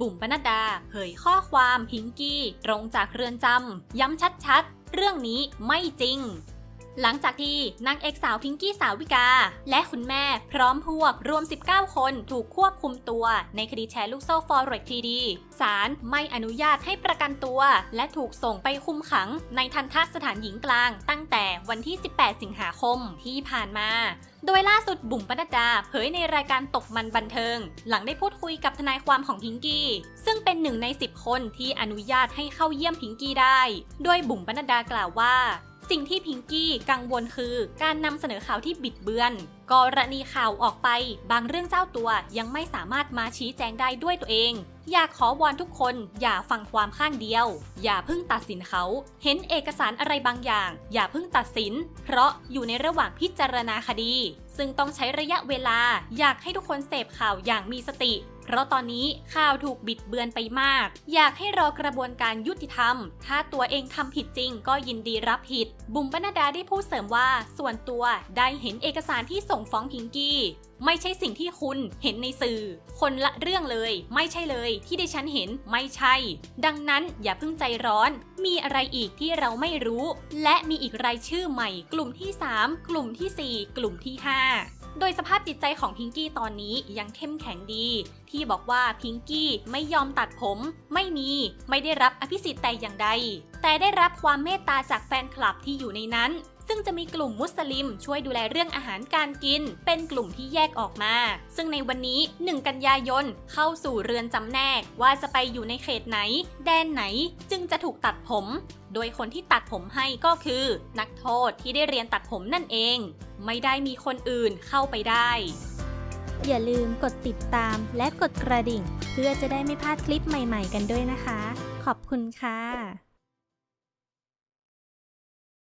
บุ๋มปนัดดา เผยข้อความพิงกี้ ตรงจากเรือนจำ ย้ำชัดๆ เรื่องนี้ไม่จริง หลังจากที่นางเอกสาวพิงกี้สาวิกา และคุณแม่พร้อมพวกรวม 19 คนถูกควบคุมตัว ในคดีแชร์ลูกโซ่ฟอร์เรกทีดีศาลไม่อนุญาตให้ประกันตัว และถูกส่งไปคุมขัง ในทันทสถานหญิงกลาง ตั้งแต่วันที่ 18 สิงหาคมที่ผ่านมาโดยล่าสุดบุ๋มปนัดดาเผยในรายการตกมันบันเทิง หลังได้พูดคุยกับทนายความของพิงกี้ ซึ่งเป็นหนึ่งใน 10 คนที่อนุญาตให้เข้าเยี่ยมพิงกี้ได้ โดยบุ๋มปนัดดากล่าวว่า สิ่งที่พิงกี้กังวลคือการนำเสนอข่าวที่บิดเบือน กรณีข่าวออกไป บางเรื่องเจ้าตัวยังไม่สามารถมาชี้แจงได้ด้วยตัวเอง อยากขอวอนทุกคนอย่าฟังความข้างเดียว อย่าเพิ่งตัดสินเขา เห็นเอกสารอะไรบางอย่าง อย่าเพิ่งตัดสิน เพราะอยู่ในระหว่างพิจารณาคดี ซึ่งต้องใช้ระยะเวลาอยากให้ทุกคนเสพข่าวอย่างมีสติ เพราะตอนนี้ข่าวถูกบิดเบือนไปมาก อยากให้รอกระบวนการยุติธรรม ถ้าตัวเองทำผิดจริงก็ยินดีรับผิด บุ๋มปนัดดาได้พูดเสริมว่า ส่วนตัวได้เห็นเอกสารที่ส่งฟ้องพิงกี้ไม่ใช่สิ่งที่คุณเห็นในสื่อ คนละเรื่องเลย ไม่ใช่เลย ที่ดิฉันเห็นไม่ใช่ ดังนั้นอย่าเพิ่งใจร้อน มีอะไรอีกที่เราไม่รู้ และมีอีกรายชื่อใหม่ กลุ่มที่ 3 กลุ่มทีสี่4 กลุ่มที่ 5 โดยสภาพจิตใจของพิงกี้ตอนนี้ยังเข้มแข็งดี ที่บอกว่าพิงกี้ไม่ยอมตัดผม ไม่มี ไม่ได้รับอภิสิทธิ์แต่อย่างใด แต่ได้รับความเมตตาจากแฟนคลับที่อยู่ในนั้น ซึ่งจะมีกลุ่มมุสลิมช่วยดูแลเรื่องอาหารการกิน เป็นกลุ่มที่แยกออกมา ซึ่งในวันนี้ 1 กันยายนเข้าสู่เรือนจำแนกว่าจะไปอยู่ในเขตไหน แดนไหนจึงจะถูกตัดผม โดยคนที่ตัดผมให้ก็คือ นักโทษที่ได้เรียนตัดผมนั่นเอง ไม่ได้มีคนอื่นเข้าไปได้อย่าลืมกดติดตามและกดกระดิ่ง เพื่อจะได้ไม่พลาดคลิปใหม่ๆกันด้วยนะคะ ขอบคุณค่ะ